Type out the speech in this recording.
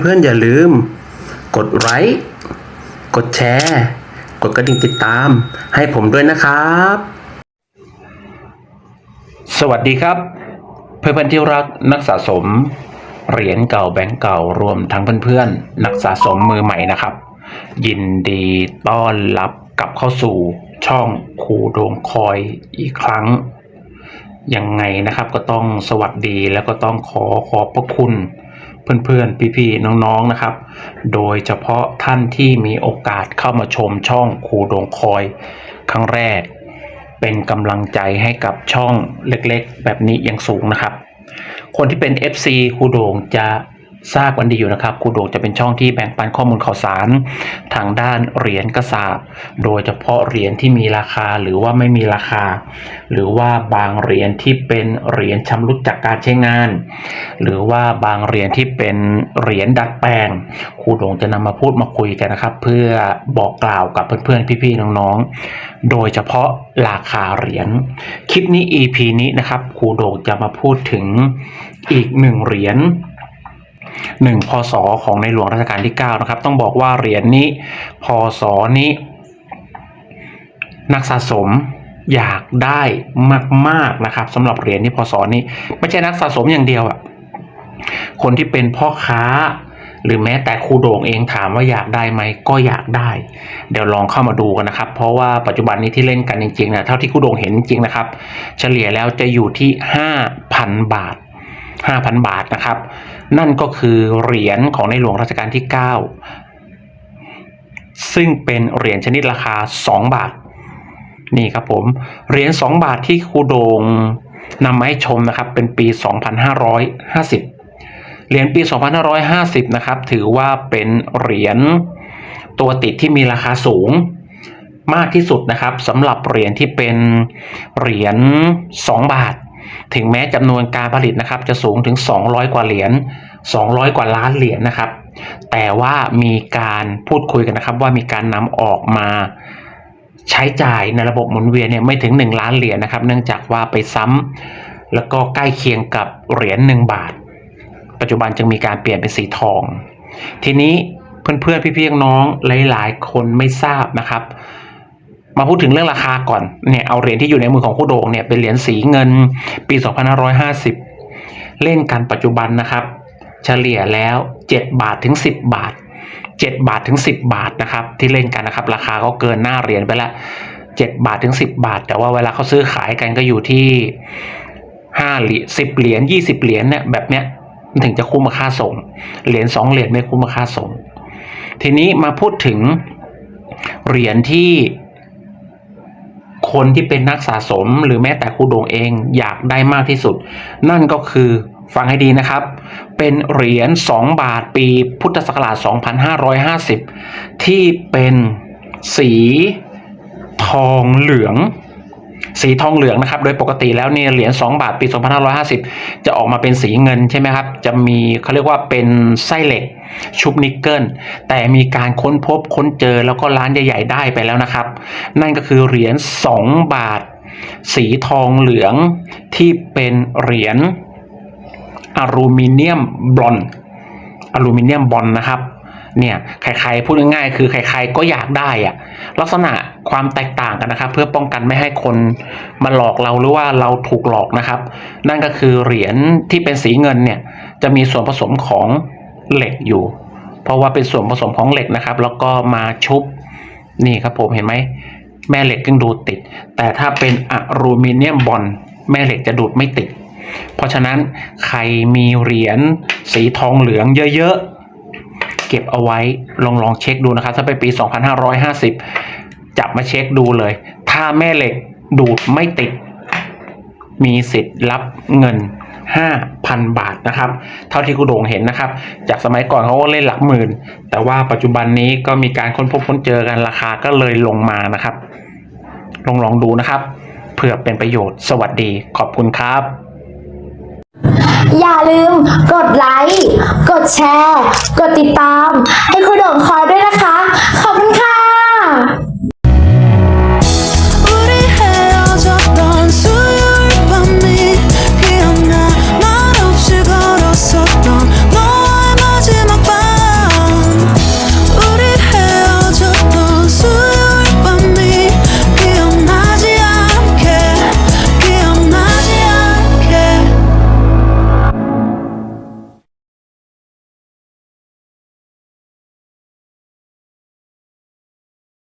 เพื่อนๆอย่าลืม กดไลค์กดแชร์ กดกระดิ่งติดตาม ให้ผมด้วยนะครับ สวัสดีครับ เพื่อนๆที่รักนักสะสม เหรียญเก่าแบงก์เก่ารวมทั้งเพื่อนๆ นักสะสมมือใหม่นะครับ ยินดีต้อนรับกลับเข้าสู่ช่องครูโดงคอยอีกครั้งยังไงนะครับก็ต้องสวัสดีแล้วก็ต้องขอขอบพระคุณ เพื่อนๆ พี่ๆ น้องๆ นะครับ โดยเฉพาะท่านที่มีโอกาสเข้ามาชมช่องครูโดงคอย ครั้งแรก เป็นกำลังใจให้กับช่องเล็กๆ แบบนี้อย่างสูงนะครับ คนที่เป็น FC ครูโด่งจะ ทราบกันดีอยู่นะครับครูโด่งจะเป็นช่องที่แบ่งปันข้อมูลข่าวสาร ทางด้านเหรียญกระสาบโดยเฉพาะเหรียญที่มีราคาหรือว่าไม่มีราคา หรือว่าบางเหรียญที่เป็นเหรียญชำรุดจากการใช้งาน หรือว่าบางเหรียญที่เป็นเหรียญดัดแปลงครูโด่งจะนำมาพูดมาคุยกันนะครับ เพื่อบอกกล่าวกับเพื่อนๆพี่ๆน้องๆ โดยเฉพาะราคาเหรียญคลิปนี้ EP นี้นะครับครูโด่งจะมาพูดถึงอีกหนึ่งเหรียญ หนึ่งพศของในหลวงรัชกาลที่9นะครับต้องบอกว่าเหรียญนี้พศนี้ นักสะสมอยากได้มากๆนะครับสำหรับเหรียญนี้พศนี้ไม่ใช่นักสะสมอย่างเดียวอะคนที่เป็นพ่อค้าหรือแม้แต่ครูโด่งเองถามว่าอยากได้ไหมก็อยากได้ เดี๋ยวลองเข้ามาดูกันนะครับ เพราะว่าปัจจุบันนี้ที่เล่นกันจริงๆนะเท่าที่ครูโด่งเห็นจริงนะครับ เฉลี่ยแล้วจะอยู่ที่ 5,000 บาท 5,000 บาทนะครับ นั่นก็คือเหรียญของในหลวงรัชกาลที่ 9 ซึ่งเป็นเหรียญชนิดราคา 2 บาท นี่ครับผม เหรียญ 2 บาทที่ครูโดงนำมาให้ชมนะครับ เป็นปี 2550 เหรียญปี 2550 นะครับ ถือว่าเป็นเหรียญตัวติดที่มีราคาสูงมากที่สุดนะครับสำหรับเหรียญที่เป็นเหรียญ 2 บาท ถึงแม้จำนวนการผลิตนะครับจะสูงถึง 200 กว่าเหรียญ 200 กว่าล้านเหรียญนะครับ แต่ว่ามีการพูดคุยกันนะครับ ว่ามีการนำออกมาใช้จ่ายในระบบหมุนเวียนเนี่ยไม่ถึง 1 ล้านเหรียญนะครับ เนื่องจากว่าไปซ้ำแล้วก็ใกล้เคียงกับเหรียญ1บาท ปัจจุบันจึงมีการเปลี่ยนเป็นสีทอง ทีนี้เพื่อนๆพี่ๆน้องหลายๆ คนไม่ทราบนะครับ มาพูดถึงเรื่องราคาก่อนเนี่ยเอาเหรียญที่อยู่ในมือของคู่โด่งเนี่ยเป็นเหรียญสีเงินปี 2550 เล่นกันปัจจุบันนะครับ เฉลี่ยแล้ว 7 บาทถึง 10 บาท 7 บาทถึง 10 บาทนะครับที่เล่นกันนะครับ ราคาก็เกินหน้าเหรียญไปละ7บาทถึง 10 บาท แต่ว่าเวลาเขาซื้อขายกันก็อยู่ที่5เหรียญ10 เหรียญ20 เหรียญเนี่ยแบบเนี้ยมันถึงจะคุ้มค่าส่ง เหรียญ2เหรียญไม่คุ้มค่าส่ง ทีนี้มาพูดถึงเหรียญที่ คนที่เป็นนักสะสม หรือแม้แต่ครูโด่งเองอยากได้มากที่สุด นั่นก็คือฟังให้ดีนะครับ เป็นเหรียญ 2 บาทปีพุทธศักราช 2550 ที่เป็นสีทองเหลือง สีทองเหลืองนะครับ โดยปกติแล้วเนี่ยเหรียญ2บาทปี 2550 จะออกมาเป็นสีเงินใช่ไหมครับ จะมีเขาเรียกว่าเป็นไส้เหล็กชุบนิกเกิลแต่มีการค้นพบค้นเจอแล้วก็ร้านใหญ่ๆได้ไปแล้วนะครับ นั่นก็คือเหรียญ2บาท สีทองเหลืองที่เป็นเหรียญอลูมิเนียมบลอนอลูมิเนียมบอลนะครับ เนี่ยใครๆพูดง่ายๆคือใครๆก็อยากได้อะลักษณะความแตกต่างกันนะครับเพื่อป้องกันไม่ให้คนมาหลอกเราหรือว่าเราถูกหลอกนะครับ นั่นก็คือเหรียญที่เป็นสีเงินเนี่ยจะมีส่วนผสมของเหล็กอยู่ เพราะว่าเป็นส่วนผสมของเหล็กนะครับ แล้วก็มาชุบนี่ครับผมเห็นไหมแม่เหล็กจึงดูดติด แต่ถ้าเป็นอลูมิเนียมบอลแม่เหล็กจะดูดไม่ติด เพราะฉะนั้นใครมีเหรียญสีทองเหลืองเยอะๆ เก็บเอาไว้ลองลองเช็คดูนะครับถ้าเป็นปี 2550 จับมาเช็คดูเลย ถ้าแม่เหล็กดูดไม่ติด มีสิทธิ์รับเงิน 5,000 บาทนะครับ เท่าที่คุณโด่งเห็นนะครับ จากสมัยก่อนเขาก็เล่นหลักหมื่น แต่ว่าปัจจุบันนี้ก็มีการค้นพบค้นเจอกันราคาก็เลยลงมานะครับ ลองลองดูนะครับเพื่อเป็นประโยชน์สวัสดีขอบคุณครับ อย่าลืมกดไลค์ กดแชร์ กดติดตาม ให้คุณโด่งคอย